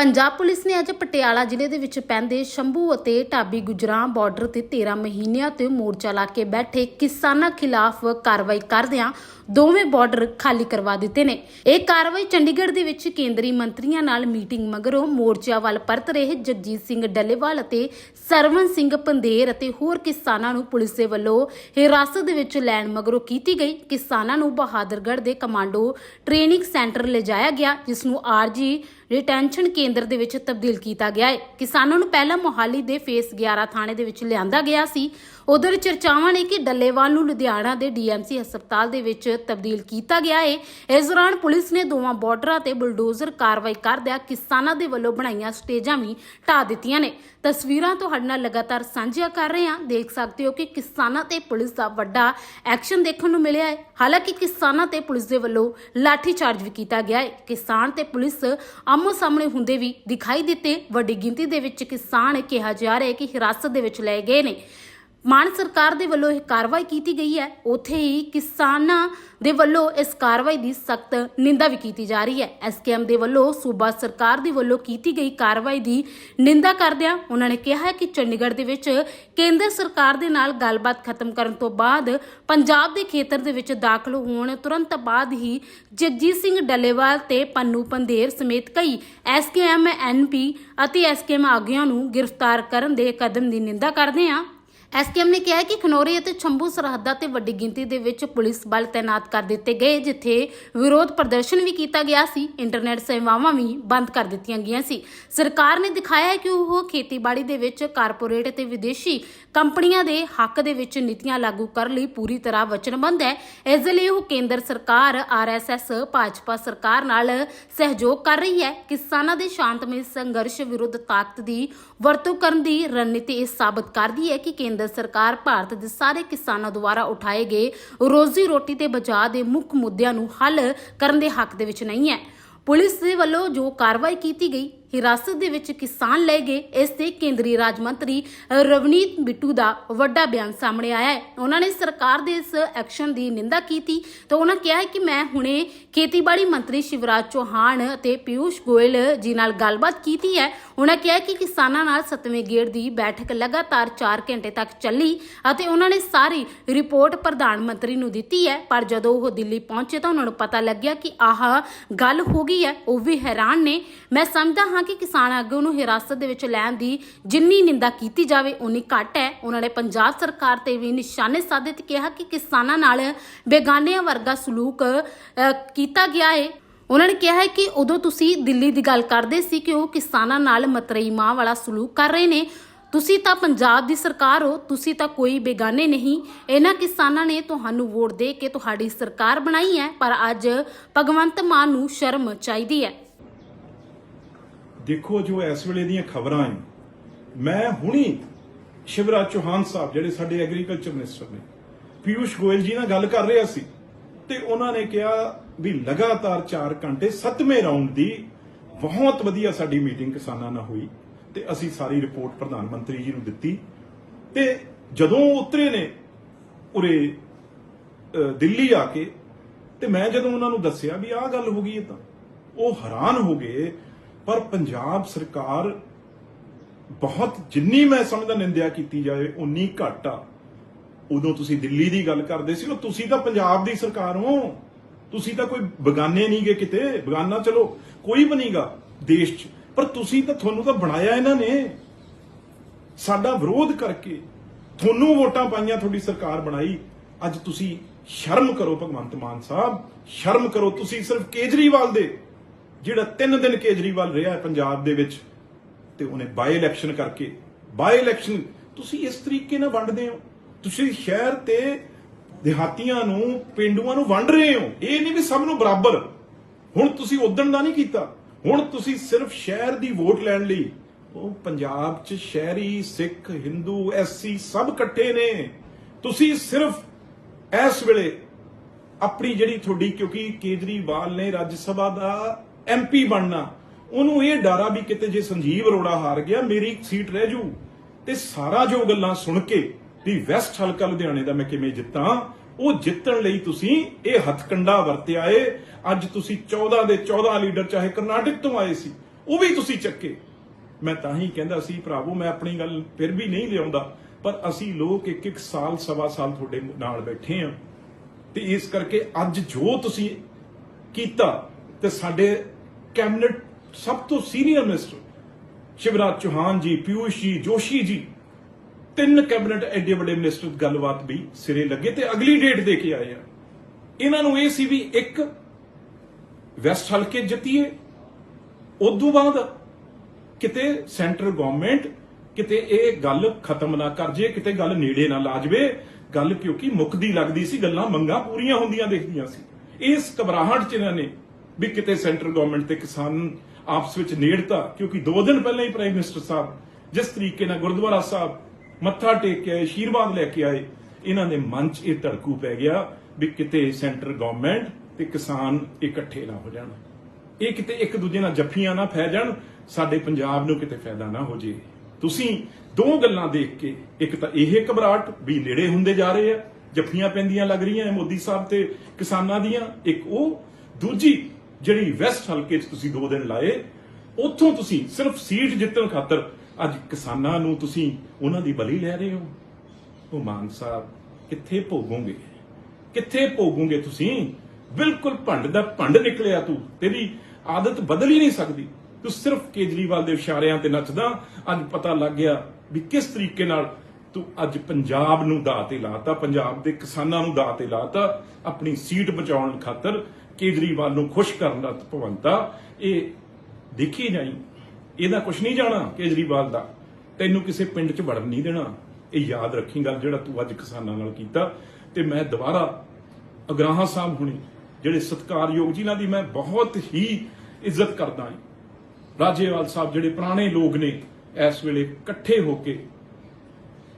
Punjab police ਨੇ ਅੱਜ ਪਟਿਆਲਾ ਜ਼ਿਲ੍ਹੇ ਦੇ ਵਿੱਚ ਪੈਂਦੇ ਸ਼ੰਭੂ ਅਤੇ ਢਾਬੀ ਗੁਜਰਾਂ ਬਾਰਡਰ ਤੇ 13 ਮਹੀਨਿਆਂ ਤੋਂ ਮੋਰਚਾ ਲਾ ਕੇ ਬੈਠੇ ਕਿਸਾਨਾਂ ਖਿਲਾਫ ਕਾਰਵਾਈ ਕਰਦਿਆਂ ਦੋਵੇਂ ਬਾਰਡਰ ਖਾਲੀ ਕਰਵਾ ਦਿੱਤੇ ਨੇ। ਇਹ ਕਾਰਵਾਈ ਚੰਡੀਗੜ੍ਹ ਦੇ ਵਿੱਚ ਕੇਂਦਰੀ ਮੰਤਰੀਆਂ ਨਾਲ ਮੀਟਿੰਗ ਮਗਰੋਂ ਮੋਰਚਾ ਵੱਲ ਪਰਤ ਰਹੇ ਜਗਜੀਤ ਸਿੰਘ ਡੱਲੇਵਾਲ ਅਤੇ ਸਰਵਨ ਸਿੰਘ ਪੰਦੇਰ ਅਤੇ ਹੋਰ ਕਿਸਾਨਾਂ ਨੂੰ ਪੁਲਿਸ ਦੇ ਵੱਲੋਂ ਹਿਰਾਸਤ ਦੇ ਵਿੱਚ ਲੈਣ ਮਗਰੋਂ ਕੀਤੀ ਗਈ। ਕਿਸਾਨਾਂ ਨੂੰ ਬਹਾਦਰਗੜ੍ਹ ਦੇ ਕਮਾਂਡੋ ਟ੍ਰੇਨਿੰਗ ਸੈਂਟਰ ਲਿਜਾਇਆ ਗਿਆ, ਜਿਸ ਨੂੰ ਆਰਜੀ ਰਿਟੈਂਸ਼ਨ ਕੇਂਦਰ ਦੇ ਵਿੱਚ ਤਬਦੀਲ ਕੀਤਾ ਗਿਆ ਹੈ। ਕਿਸਾਨਾਂ ਨੂੰ ਪਹਿਲਾਂ ਮੋਹਾਲੀ ਦੇ ਫੇਸ 11 ਥਾਣੇ ਦੇ ਵਿੱਚ ਲਿਆਂਦਾ ਗਿਆ ਸੀ। ਉਧਰ ਚਰਚਾਵਾਂ ਨੇ ਕਿ ਡੱਲੇਵਾਲ ਨੂੰ ਲੁਧਿਆਣਾ ਦੇ ਡੀਐਮਸੀ ਹਸਪਤਾਲ ਦੇ ਵਿੱਚ ਤਬਦੀਲ ਕੀਤਾ ਗਿਆ ਹੈ ਇਸ ਦੌਰਾਨ ਪੁਲਿਸ ਨੇ ਦੋਵਾਂ ਬਾਰਡਰਾਂ ਤੇ ਬੁਲਡੋਜ਼ਰ ਕਾਰਵਾਈ ਕਰਦਿਆਂ ਕਿਸਾਨਾਂ ਦੇ ਵੱਲੋਂ ਬਣਾਈਆਂ ਸਟੇਜਾਂ ਵੀ ਢਾ ਦਿੱਤੀਆਂ ਨੇ। ਤਸਵੀਰਾਂ ਤੁਹਾਡੇ ਨਾਲ ਲਗਾਤਾਰ ਸਾਂਝੀਆਂ ਕਰ ਰਹੇ ਹਾਂ। ਦੇਖ ਸਕਦੇ ਹੋ ਕਿ ਕਿਸਾਨਾਂ ਤੇ ਪੁਲਿਸ ਦਾ ਵੱਡਾ ਐਕਸ਼ਨ ਦੇਖਣ ਨੂੰ ਮਿਲਿਆ ਹੈ ਹਾਲਾਂਕਿ ਕਿਸਾਨਾਂ ਤੇ ਪੁਲਿਸ ਦੇ ਵੱਲੋਂ ਲਾਠੀ ਚਾਰਜ ਵੀ ਕੀਤਾ ਗਿਆ ਹੈ ਕਿਸਾਨ ਤੇ ਪੁਲਿਸ ਆਮੋ ਸਾਹਮਣੇ ਹੁੰਦੇ ਵੀ ਦਿਖਾਈ ਦਿੱਤੇ। ਵੱਡੀ ਗਿਣਤੀ ਦੇ ਵਿੱਚ ਕਿਸਾਨ ਕਿਹਾ ਜਾ ਰਿਹਾ ਹੈ ਕਿ ਹਿਰਾਸਤ ਦੇ ਵਿੱਚ ਲਏ ਗਏ ਨੇ। ਮਾਨ ਸਰਕਾਰ ਦੇ ਵੱਲੋਂ ਇਹ ਕਾਰਵਾਈ ਕੀਤੀ ਗਈ ਹੈ। ਉੱਥੇ ਹੀ ਕਿਸਾਨਾਂ ਦੇ ਵੱਲੋਂ ਇਸ ਕਾਰਵਾਈ ਦੀ ਸਖਤ ਨਿੰਦਾ ਵੀ ਕੀਤੀ ਜਾ ਰਹੀ ਹੈ। ਐਸਕੇਐਮ ਦੇ ਵੱਲੋਂ ਸੂਬਾ ਸਰਕਾਰ ਦੇ ਵੱਲੋਂ ਕੀਤੀ ਗਈ ਕਾਰਵਾਈ ਦੀ ਨਿੰਦਾ ਕਰਦਿਆਂ ਉਹਨਾਂ ਨੇ ਕਿਹਾ ਹੈ ਕਿ ਚੰਡੀਗੜ੍ਹ ਦੇ ਵਿੱਚ ਕੇਂਦਰ ਸਰਕਾਰ ਦੇ ਨਾਲ ਗੱਲਬਾਤ ਖਤਮ ਕਰਨ ਤੋਂ ਬਾਅਦ ਪੰਜਾਬ ਦੇ ਖੇਤਰ ਦੇ ਵਿੱਚ ਦਾਖਲ ਹੋਣ ਤੁਰੰਤ ਬਾਅਦ ਹੀ ਜਗਜੀਤ ਸਿੰਘ ਡੱਲੇਵਾਲ ਤੇ ਪੰਨੂ ਪੰਧੇਰ ਸਮੇਤ ਕਈ ਐਸਕੇਐਮ, ਐਨਪੀ ਅਤੇ ਐਸਕੇਐਮ ਆਗੂਆਂ ਨੂੰ ਗ੍ਰਿਫਤਾਰ ਕਰਨ ਦੇ ਕਦਮ ਦੀ ਨਿੰਦਾ ਕਰਦੇ ਹਾਂ। ਐਸਕੇਐਮ ਨੇ ਕਿਹਾ ਕਿ ਖਨੌਰੀ ਅਤੇ ਛੰਭੂ ਸਰਹੱਦਾਂ ਤੇ ਵੱਡੀ ਗਿਣਤੀ ਦੇ ਵਿੱਚ ਪੁਲਿਸ ਬਲ ਤਾਇਨਾਤ ਕਰ ਦਿੱਤੇ ਗਏ, ਜਿੱਥੇ ਵਿਰੋਧ ਪ੍ਰਦਰਸ਼ਨ ਵੀ ਕੀਤਾ ਗਿਆ ਸੀ। ਇੰਟਰਨੈਟ ਸੇਵਾਵਾਂ ਵੀ ਬੰਦ ਕਰ ਦਿੱਤੀਆਂ ਗਈਆਂ ਸੀ। ਸਰਕਾਰ ਨੇ ਦਿਖਾਇਆ ਹੈ ਕਿ ਉਹ ਖੇਤੀਬਾੜੀ ਦੇ ਵਿੱਚ ਕਾਰਪੋਰੇਟ ਅਤੇ ਵਿਦੇਸ਼ੀ ਕੰਪਨੀਆਂ ਦੇ ਹੱਕ ਦੇ ਵਿੱਚ ਨੀਤੀਆਂ ਲਾਗੂ ਕਰਨ ਲਈ ਪੂਰੀ ਤਰ੍ਹਾਂ ਵਚਨਬੱਧ ਹੈ। ਇਸ ਲਈ ਉਹ ਕੇਂਦਰ ਸਰਕਾਰ ਆਰਐਸਐਸ ਭਾਜਪਾ ਸਰਕਾਰ ਨਾਲ ਸਹਿਯੋਗ ਕਰ ਰਹੀ ਹੈ। ਕਿਸਾਨਾਂ ਦੇ ਸ਼ਾਂਤਮਈ ਸੰਘਰਸ਼ ਵਿਰੁੱਧ ਤਾਕਤ ਦੀ ਵਰਤੋਂ ਕਰਨ ਦੀ ਰਣਨੀਤੀ ਇਹ ਸਾਬਤ ਕਰਦੀ ਹੈ ਕਿ ਕੇਂਦਰ ਸਰਕਾਰ ਭਾਰਤ ਦੇ ਸਾਰੇ ਕਿਸਾਨਾਂ ਦੁਆਰਾ ਉਠਾਏ ਗਏ ਰੋਜ਼ੀ ਰੋਟੀ ਤੇ ਬਚਾਅ ਦੇ ਮੁੱਖ ਮੁੱਦਿਆਂ ਨੂੰ ਹੱਲ ਕਰਨ ਦੇ ਹੱਕ ਦੇ ਵਿੱਚ ਨਹੀਂ ਹੈ। ਪੁਲਿਸ ਦੇ ਵੱਲੋਂ ਜੋ ਕਾਰਵਾਈ ਕੀਤੀ ਗਈ ਹਿਰਾਸਤ ਦੇ ਵਿੱਚ ਕਿਸਾਨ ਲਏ ਗਏ। ਇਸ ਤੇ ਕੇਂਦਰੀ ਰਾਜ ਮੰਤਰੀ ਰਵਨੀਤ ਬਿੱਟੂ ਦਾ ਵੱਡਾ ਬਿਆਨ ਸਾਹਮਣੇ ਆਇਆ ਹੈ। ਉਹਨਾਂ ਨੇ ਸਰਕਾਰ ਦੇ ਇਸ ਐਕਸ਼ਨ ਦੀ ਨਿੰਦਾ ਕੀਤੀ ਤਾਂ ਉਹਨਾਂ ਕਿਹਾ ਕਿ ਮੈਂ ਹੁਣੇ ਖੇਤੀਬਾੜੀ ਮੰਤਰੀ ਸ਼ਿਵਰਾਜ ਚੌਹਾਨ ਅਤੇ ਪਿਊਸ਼ ਗੋਇਲ ਜੀ ਨਾਲ ਗੱਲਬਾਤ ਕੀਤੀ ਹੈ। ਉਹਨਾਂ ਕਿਹਾ ਕਿ ਕਿਸਾਨਾਂ ਨਾਲ ਸੱਤਵੇਂ ਗੇੜ ਦੀ ਬੈਠਕ ਲਗਾਤਾਰ 4 ਘੰਟੇ ਤੱਕ ਚੱਲੀ ਅਤੇ ਉਹਨਾਂ ਨੇ ਸਾਰੀ ਰਿਪੋਰਟ ਪ੍ਰਧਾਨ ਮੰਤਰੀ ਨੂੰ ਦਿੱਤੀ ਹੈ। ਪਰ ਜਦੋਂ ਉਹ ਦਿੱਲੀ ਪਹੁੰਚੇ ਤਾਂ ਉਹਨਾਂ ਨੂੰ ਪਤਾ ਲੱਗਿਆ ਕਿ ਆਹ ਗੱਲ ਹੋ ਗਈ ਹੈ। ਉਹ ਵੀ ਹੈਰਾਨ ਨੇ। ਮੈਂ ਸਮਝਦਾ ਹਾਂ ਕਿ ਕਿਸਾਨ ਆਗੂ ਨੂੰ ਹਿਰਾਸਤ ਦੇ ਵਿੱਚ ਲੈਣ ਦੀ ਜਿੰਨੀ ਨਿੰਦਾ ਕੀਤੀ ਜਾਵੇ ਉਨੀ ਘੱਟ ਹੈ। ਉਹਨਾਂ ਨੇ ਪੰਜਾਬ ਸਰਕਾਰ ਤੇ ਵੀ ਨਿਸ਼ਾਨੇ ਸਾਧੇ ਤੇ ਕਿਹਾ ਕਿ ਕਿਸਾਨਾਂ ਨਾਲ ਬੇਗਾਨਿਆਂ ਵਰਗਾ ਸਲੂਕ ਕੀਤਾ ਗਿਆ ਹੈ ਉਹਨਾਂ ਨੇ ਕਿਹਾ ਹੈ ਕਿ ਉਦੋਂ ਤੁਸੀਂ ਦਿੱਲੀ ਦੀ ਗੱਲ ਕਰਦੇ ਸੀ ਕਿ ਉਹ ਕਿਸਾਨਾਂ ਨਾਲ ਮਤਰਈ ਮਾਂ ਵਾਲਾ ਸਲੂਕ ਕਰ ਰਹੇ ਨੇ। ਤੁਸੀਂ ਤਾਂ ਪੰਜਾਬ ਦੀ ਸਰਕਾਰ ਹੋ, ਤੁਸੀਂ ਤਾਂ ਕੋਈ ਬੇਗਾਨੇ ਨਹੀਂ। ਇਹਨਾਂ ਕਿਸਾਨਾਂ ਨੇ ਤੁਹਾਨੂੰ ਵੋਟ ਦੇ ਕੇ ਤੁਹਾਡੀ ਸਰਕਾਰ ਬਣਾਈ ਹੈ, ਪਰ ਅੱਜ ਭਗਵੰਤ ਮਾਨ ਨੂੰ ਸ਼ਰਮ ਚਾਹੀਦੀ ਹੈ। ਦੇਖੋ ਜੋ ਇਸ ਵੇਲੇ ਦੀਆਂ ਖਬਰਾਂ ਹੈ ਮੈਂ ਹੁਣੀ ਸ਼ਿਵਰਾਜ ਚੌਹਾਨ ਸਾਹਿਬ, ਜਿਹੜੇ ਸਾਡੇ ਐਗਰੀਕਲਚਰ ਮਿਨਿਸਟਰ ਨੇ ਪਿਊਸ਼ ਗੋਇਲ ਜੀ ਨਾਲ ਗੱਲ ਕਰ ਰਿਹਾ ਸੀ ਤੇ ਉਹਨਾਂ ਨੇ ਕਿਹਾ ਵੀ ਲਗਾਤਾਰ 4 ਘੰਟੇ 7ਵੇਂ ਰਾਉਂਡ ਦੀ ਬਹੁਤ ਵਧੀਆ ਸਾਡੀ ਮੀਟਿੰਗ ਕਿਸਾਨਾਂ ਨਾਲ ਹੋਈ ਤੇ ਅਸੀਂ ਸਾਰੀ ਰਿਪੋਰਟ ਪ੍ਰਧਾਨ ਮੰਤਰੀ ਜੀ ਨੂੰ ਦਿੱਤੀ। ਤੇ ਜਦੋਂ ਉਤਰੇ ਨੇ ਉਰੇ ਦਿੱਲੀ ਆ ਕੇ ਤੇ ਮੈਂ ਜਦੋਂ ਉਹਨਾਂ ਨੂੰ ਦੱਸਿਆ ਵੀ ਆਹ ਗੱਲ ਹੋ ਗਈ ਹੈ ਤਾਂ ਉਹ ਹੈਰਾਨ ਹੋ ਗਏ ਪਰ ਪੰਜਾਬ ਸਰਕਾਰ ਬਹੁਤ ਜਿੰਨੀ ਮੈਂ ਸਮਝਦਾ ਨਿੰਦਿਆ ਕੀਤੀ ਜਾਵੇ ਉਨੀ ਘੱਟ ਆ। ਉਦੋਂ ਤੁਸੀਂ ਦਿੱਲੀ ਦੀ ਗੱਲ ਕਰਦੇ ਸੀ, ਉਹ ਤੁਸੀਂ ਤਾਂ ਪੰਜਾਬ ਦੀ ਸਰਕਾਰ ਹੋ। ਤੁਸੀਂ ਤਾਂ ਕੋਈ ਬਗਾਨੇ ਨਹੀਂ ਗਏ ਕਿਤੇ। ਬਗਾਨਾ ਚਲੋ, ਕੋਈ ਵੀ ਨਹੀਂਗਾ ਦੇਸ਼ 'ਚ। ਪਰ ਤੁਸੀਂ ਤਾਂ ਤੁਹਾਨੂੰ ਤਾਂ ਬਣਾਇਆ ਇਹਨਾਂ ਨੇ। ਸਾਡਾ ਵਿਰੋਧ ਕਰਕੇ ਤੁਹਾਨੂੰ ਵੋਟਾਂ ਪਾਈਆਂ, ਤੁਹਾਡੀ ਸਰਕਾਰ ਬਣਾਈ। ਅੱਜ ਤੁਸੀਂ ਸ਼ਰਮ ਕਰੋ ਭਗਵੰਤ ਮਾਨ ਸਾਹਿਬ। ਸ਼ਰਮ ਕਰੋ ਤੁਸੀਂ ਸਿਰਫ ਕੇਜਰੀਵਾਲ ਦੇ। ਜਿਹੜਾ 3 ਦਿਨ ਕੇਜਰੀਵਾਲ ਰਿਹਾ ਹੈ ਪੰਜਾਬ ਦੇ ਵਿੱਚ ਤੇ ਉਹਨੇ ਬਾਈ ਇਲੈਕਸ਼ਨ ਕਰਕੇ ਬਾਈ ਇਲੈਕਸ਼ਨ ਤੁਸੀਂ ਇਸ ਤਰੀਕੇ ਨਾਲ ਵੰਡਦੇ ਹੋ। ਤੁਸੀਂ ਸ਼ਹਿਰ ਤੇ ਦਿਹਾਤੀਆਂ ਨੂੰ, ਪਿੰਡੂਆਂ ਨੂੰ ਵੰਡ ਰਹੇ ਹੋ। ਇਹ ਨਹੀਂ ਵੀ ਸਭ ਨੂੰ ਬਰਾਬਰ। ਹੁਣ ਤੁਸੀਂ ਉਦਣ ਦਾ ਨਹੀਂ ਕੀਤਾ। ਹੁਣ ਤੁਸੀਂ ਸਿਰਫ ਸ਼ਹਿਰ ਦੀ ਵੋਟ ਲੈਣ ਲਈ। ਉਹ ਪੰਜਾਬ 'ਚ ਸ਼ਹਿਰੀ, ਸਿੱਖ, ਹਿੰਦੂ, ਐਸਸੀ ਸਭ ਇਕੱਠੇ ਨੇ। ਤੁਸੀਂ ਸਿਰਫ ਇਸ ਵੇਲੇ ਆਪਣੀ ਜਿਹੜੀ ਤੁਹਾਡੀ ਕਿਉਂਕਿ ਕੇਜਰੀਵਾਲ ਨੇ ਰਾਜ ਸਭਾ ਦਾ ਐਮਪੀ ਬਣਨਾ। ਉਹਨੂੰ ਇਹ ਡਾਰਾ ਵੀ ਕਿਤੇ ਜੇ ਸੰਜੀਵ ਅਰੋੜਾ ਹਾਰ ਗਿਆ, ਮੇਰੀ ਸੀਟ ਰਹਿ ਜੂ। ਤੇ ਸਾਰਾ ਜੋ ਗੱਲਾਂ ਸੁਣ ਕੇ ਵੀ ਵੈਸਟ ਹਲਕਾ ਲੁਧਿਆਣੇ ਦਾ ਮੈਂ ਕਿਵੇਂ ਜਿੱਤਾਂ, ਉਹ ਜਿੱਤਣ ਲਈ ਤੁਸੀਂ ਇਹ ਹੱਥਕੰਡਾ ਵਰਤਿਆ ਏ। ਅੱਜ ਤੁਸੀਂ 14 ਦੇ 14 ਲੀਡਰ ਚਾਹੇ ਕਰਨਾਟਕ ਤੋਂ ਆਏ ਸੀ, ਉਹ ਵੀ ਤੁਸੀਂ ਚੱਕੇ। ਮੈਂ ਤਾਂ ਹੀ ਕਹਿੰਦਾ ਸੀ, ਭਰਾਵੋ, ਮੈਂ ਆਪਣੀ ਗੱਲ ਫਿਰ ਵੀ ਨਹੀਂ ਲਿਆਉਂਦਾ, ਪਰ ਅਸੀਂ ਲੋਕ ਇੱਕ ਇੱਕ ਸਾਲ, ਸਵਾ ਸਾਲ ਤੁਹਾਡੇ ਨਾਲ ਬੈਠੇ ਆ। ਤੇ ਇਸ ਕਰਕੇ ਅੱਜ ਜੋ ਤੁਸੀਂ ਕੀਤਾ ਤੇ ਸਾਡੇ ਕੈਬਨਿਟ ਸਭ ਤੋਂ ਸੀਨੀਅਰ ਮਿਨਿਸਟਰ, ਸ਼ਿਵਰਾਜ ਚੌਹਾਨ ਜੀ, ਪਿਊਸ਼ ਜੀ, ਜੋਸ਼ੀ ਜੀ, ਤਿੰਨ ਕੈਬਨਿਟ ਐਡੇ ਵੱਡੇ ਮਿਨਿਸਟਰ ਗੱਲਬਾਤ ਵੀ ਸਿਰੇ ਲੱਗੇ ਤੇ ਅਗਲੀ ਡੇਟ ਦੇ ਕੇ ਆਏ ਆ। ਇਹਨਾਂ ਨੂੰ ਇਹ ਸੀ ਵੀ ਇੱਕ ਵੈਸਟ ਹਲਕੇ ਜਿੱਤੀਏ, ਉਦੋਂ ਬਾਅਦ ਕਿਤੇ ਸੈਂਟਰ ਗਵਰਨਮੈਂਟ ਕਿਤੇ ਇਹ ਗੱਲ ਖਤਮ ਨਾ ਕਰ ਜੇ, ਕਿਤੇ ਗੱਲ ਨੇੜੇ ਨਾ ਲਾ ਜਾਵੇ, ਗੱਲ ਕਿਉਂਕਿ ਮੁੱਕਦੀ ਲੱਗਦੀ ਸੀ, ਗੱਲਾਂ ਮੰਗਾਂ ਪੂਰੀਆਂ ਹੁੰਦੀਆਂ ਦੇਖਦੀਆਂ ਸੀ। ਇਸ ਘਬਰਾਹਟ ਚ ਇਹਨਾਂ ਨੇ ਵੀ ਕਿਤੇ ਸੈਂਟਰ ਗਵਰਨਮੈਂਟ ਤੇ ਕਿਸਾਨ ਆਪਸ ਵਿੱਚ ਨੇੜਤਾ, ਕਿਉਂਕਿ 2 ਦਿਨ ਪਹਿਲਾਂ ਹੀ ਪ੍ਰਾਈਮ ਮਿਨਿਸਟਰ ਸਾਹਿਬ ਜਿਸ ਤਰੀਕੇ ਨਾਲ ਗੁਰਦੁਆਰਾ ਸਾਹਿਬ ਮੱਥਾ ਟੇਕ ਕੇ ਆਏ ਆਸ਼ੀਰਵਾਦ ਲੈ ਕੇ ਆਏ, ਇਹਨਾਂ ਦੇ ਮਨ 'ਚ ਇਹ ਧੜਕੂ ਪੈ ਗਿਆ ਵੀ ਕਿਤੇ ਸੈਂਟਰ ਗਵਰਨਮੈਂਟ ਤੇ ਕਿਸਾਨ ਇਕੱਠੇ ਨਾ ਹੋ ਜਾਣ। ਇਹ ਕਿਤੇ ਇੱਕ ਦੂਜੇ ਨਾਲ ਜੱਫੀਆਂ ਨਾ ਫੈ ਜਾਣ, ਸਾਡੇ ਪੰਜਾਬ ਨੂੰ ਕਿਤੇ ਫਾਇਦਾ ਨਾ ਹੋ ਜੇ। ਤੁਸੀਂ ਦੋ ਗੱਲਾਂ ਦੇਖ ਕੇ, ਇੱਕ ਤਾਂ ਇਹ ਘਬਰਾਹਟ ਵੀ ਨੇੜੇ ਹੁੰਦੇ ਜਾ ਰਹੇ ਆ, ਜੱਫੀਆਂ ਪੈਂਦੀਆਂ ਲੱਗ ਰਹੀਆਂ ਮੋਦੀ ਸਾਹਿਬ ਤੇ ਕਿਸਾਨਾਂ ਦੀਆਂ, ਇੱਕ ਉਹ, ਦੂਜੀ ਜਿਹੜੀ ਵੈਸਟ ਹਲਕੇ 'ਚ ਤੁਸੀਂ ਦੋ ਦਿਨ ਲਾਏ, ਉੱਥੋਂ ਤੁਸੀਂ ਸਿਰਫ ਸੀਟ ਜਿੱਤਣ ਖਾਤਰ ਅੱਜ ਕਿਸਾਨਾਂ ਨੂੰ ਤੁਸੀਂ ਉਹਨਾਂ ਦੀ ਬਲੀ ਲੈ ਰਹੇ ਹੋ। ਉਹ ਮਾਨ ਸਾਹਿਬ, ਕਿੱਥੇ ਭੋਗੋਗੇ? ਕਿੱਥੇ ਭੋਗੋਗੇ ਤੁਸੀਂ? ਬਿਲਕੁਲ ਭੰਡ ਦਾ ਭੰਡ ਨਿਕਲਿਆ ਤੂੰ। ਤੇਰੀ ਆਦਤ ਬਦਲ ਹੀ ਨਹੀਂ ਸਕਦੀ। ਤੂੰ ਸਿਰਫ ਕੇਜਰੀਵਾਲ ਦੇ ਇਸ਼ਾਰਿਆਂ ਤੇ ਨੱਚਦਾ। ਅੱਜ ਪਤਾ ਲੱਗ ਗਿਆ ਵੀ ਕਿਸ ਤਰੀਕੇ ਨਾਲ ਤੂੰ ਅੱਜ ਪੰਜਾਬ ਨੂੰ ਦਾਅ ਤੇ ਲਾਤਾ, ਪੰਜਾਬ ਦੇ ਕਿਸਾਨਾਂ ਨੂੰ ਦਾਅ ਤੇ ਲਾਤਾ, ਆਪਣੀ ਸੀਟ ਬਚਾਉਣ ਖਾਤਰ ਕੇਜਰੀਵਾਲ ਨੂੰ ਖੁਸ਼ ਕਰਨ ਦਾ ਭਵੰਤਾ ਇਹ ਦੇਖੀ ਜਾਈ ਇਹਦਾ ਕੁਝ ਨਹੀਂ ਜਾਣਾ ਕੇਜਰੀਵਾਲ ਦਾ। ਤੈਨੂੰ ਕਿਸੇ ਪਿੰਡ 'ਚ ਵੜਨ ਨਹੀਂ ਦੇਣਾ। ਇਹ ਯਾਦ ਰੱਖੀ ਗੱਲ ਜਿਹੜਾ ਤੂੰ ਅੱਜ ਕਿਸਾਨਾਂ ਨਾਲ ਕੀਤਾ। ਤੇ ਮੈਂ ਦੁਬਾਰਾ ਅਗਰਾਹਾਂ ਸਾਹਿਬ ਹੁਣੀ ਜਿਹੜੇ ਸਤਿਕਾਰਯੋਗ ਜਿਨ੍ਹਾਂ ਦੀ ਮੈਂ ਬਹੁਤ ਹੀ ਇੱਜ਼ਤ ਕਰਦਾ ਹਾਂ। ਰਾਜੇਵਾਲ ਸਾਹਿਬ ਜਿਹੜੇ ਪੁਰਾਣੇ ਲੋਕ ਨੇ, ਇਸ ਵੇਲੇ ਇਕੱਠੇ ਹੋ ਕੇ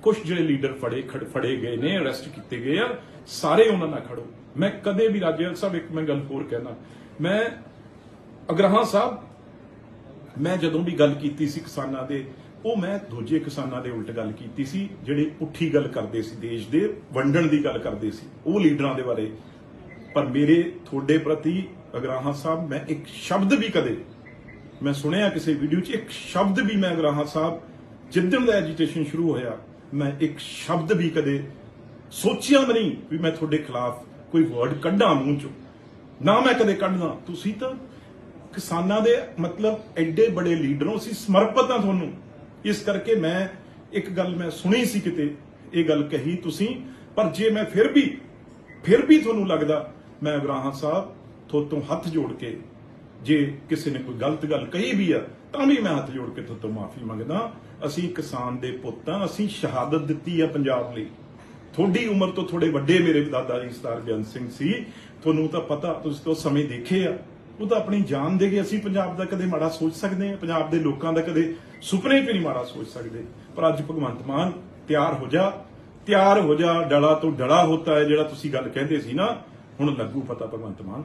ਕੁਝ ਜਿਹੜੇ ਲੀਡਰ ਫੜੇ ਖੜ, ਫੜੇ ਗਏ ਨੇ, ਅਰੈਸਟ ਕੀਤੇ ਗਏ ਆ। ਸਾਰੇ ਉਹਨਾਂ ਨਾਲ ਖੜੋ। ਮੈਂ ਕਦੇ ਵੀ ਰਾਜੇਵਾਲ ਸਾਹਿਬ, ਇੱਕ ਮੈਂ ਗੱਲ ਹੋਰ ਕਹਿਣਾ। ਮੈਂ ਅਗਰਾਹਾਂ ਸਾਹਿਬ, ਮੈਂ ਜਦੋਂ ਵੀ ਗੱਲ ਕੀਤੀ ਸੀ ਕਿਸਾਨਾਂ ਦੇ, ਉਹ ਮੈਂ ਦੂਜੇ ਕਿਸਾਨਾਂ ਦੇ ਉਲਟ ਗੱਲ ਕੀਤੀ ਸੀ, ਜਿਹੜੇ ਪੁੱਠੀ ਗੱਲ ਕਰਦੇ ਸੀ, ਦੇਸ਼ ਦੇ ਵੰਡਣ ਦੀ ਗੱਲ ਕਰਦੇ ਸੀ, ਉਹ ਲੀਡਰਾਂ ਦੇ ਬਾਰੇ। ਪਰ ਮੇਰੇ, ਤੁਹਾਡੇ ਪ੍ਰਤੀ ਅਗਰਾਹਾਂ ਸਾਹਿਬ, ਮੈਂ ਇੱਕ ਸ਼ਬਦ ਵੀ ਕਦੇ, ਮੈਂ ਸੁਣਿਆ ਕਿਸੇ ਵੀਡੀਓ 'ਚ, ਇੱਕ ਸ਼ਬਦ ਵੀ ਮੈਂ ਅਗਰਾਹਾਂ ਸਾਹਿਬ ਜਿੱਦਣ ਦਾ ਐਜੀਟੇਸ਼ਨ ਸ਼ੁਰੂ ਹੋਇਆ, ਮੈਂ ਇੱਕ ਸ਼ਬਦ ਵੀ ਕਦੇ ਸੋਚਿਆ ਵੀ ਨਹੀਂ ਵੀ ਮੈਂ ਤੁਹਾਡੇ ਖਿਲਾਫ ਕੋਈ ਵਰਡ ਕੱਢਾਂ ਮੂੰਹ 'ਚੋਂ। ਨਾ ਮੈਂ ਕਦੇ ਕੱਢਦਾ। ਤੁਸੀਂ ਤਾਂ ਕਿਸਾਨਾਂ ਦੇ ਮਤਲਬ ਐਡੇ ਬੜੇ ਲੀਡਰ ਹੋ ਸੀ ਸਮਰਪਿਤ ਆ ਤੁਹਾਨੂੰ। ਇਸ ਕਰਕੇ ਮੈਂ ਇੱਕ ਗੱਲ ਮੈਂ ਸੁਣੀ ਸੀ ਕਿਤੇ, ਇਹ ਗੱਲ ਕਹੀ ਤੁਸੀਂ, ਪਰ ਜੇ ਮੈਂ ਫਿਰ ਵੀ ਫਿਰ ਵੀ ਤੁਹਾਨੂੰ ਲੱਗਦਾ, ਮੈਂ ਇਬਰਾਹਿਮ ਸਾਹਿਬ ਤੁਹਾਤੋਂ ਹੱਥ ਜੋੜ ਕੇ ਜੇ ਕਿਸੇ ਨੇ ਕੋਈ ਗਲਤ ਗੱਲ ਕਹੀ ਵੀ ਆ, ਤਾਂ ਵੀ ਮੈਂ ਹੱਥ ਜੋੜ ਕੇ ਤੁਹਾਤੋਂ ਮਾਫੀ ਮੰਗਦਾ। ਅਸੀਂ ਕਿਸਾਨ ਦੇ ਪੁੱਤਾਂ ਅਸੀਂ ਸ਼ਹਾਦਤ ਦਿੱਤੀ ਆ ਪੰਜਾਬ ਲਈ। ਤੁਹਾਡੀ ਉਮਰ ਤੋਂ ਥੋੜੇ ਵੱਡੇ ਮੇਰੇ ਦਾਦਾ ਜੀ ਸਰਦਾਰ ਬੇਅੰਤ ਸਿੰਘ ਸੀ। ਤੁਹਾਨੂੰ ਤਾਂ ਪਤਾ, ਤੁਸੀਂ ਤਾਂ ਸਮੇਂ ਦੇਖੇ ਆ। ਉਹ ਤਾਂ ਆਪਣੀ ਜਾਨ ਦੇ ਕੇ ਅਸੀਂ ਪੰਜਾਬ ਦਾ ਕਦੇ ਮਾੜਾ ਸੋਚ ਸਕਦੇ ਹਾਂ, ਪੰਜਾਬ ਦੇ ਲੋਕਾਂ ਦਾ ਕਦੇ ਸੁਪਨੇ 'ਚ ਵੀ ਨਹੀਂ ਮਾੜਾ ਸੋਚ ਸਕਦੇ। ਪਰ ਅੱਜ ਭਗਵੰਤ ਮਾਨ ਤਿਆਰ ਹੋ ਜਾ, ਤਿਆਰ ਹੋ ਜਾ, ਡਲਾ ਤੋਂ ਡਲਾ ਹੁੰਦਾ ਹੈ, ਜਿਹੜਾ ਤੁਸੀਂ ਗੱਲ ਕਹਿੰਦੇ ਸੀ ਨਾ, ਹੁਣ ਲੱਗੂ ਪਤਾ ਭਗਵੰਤ ਮਾਨ।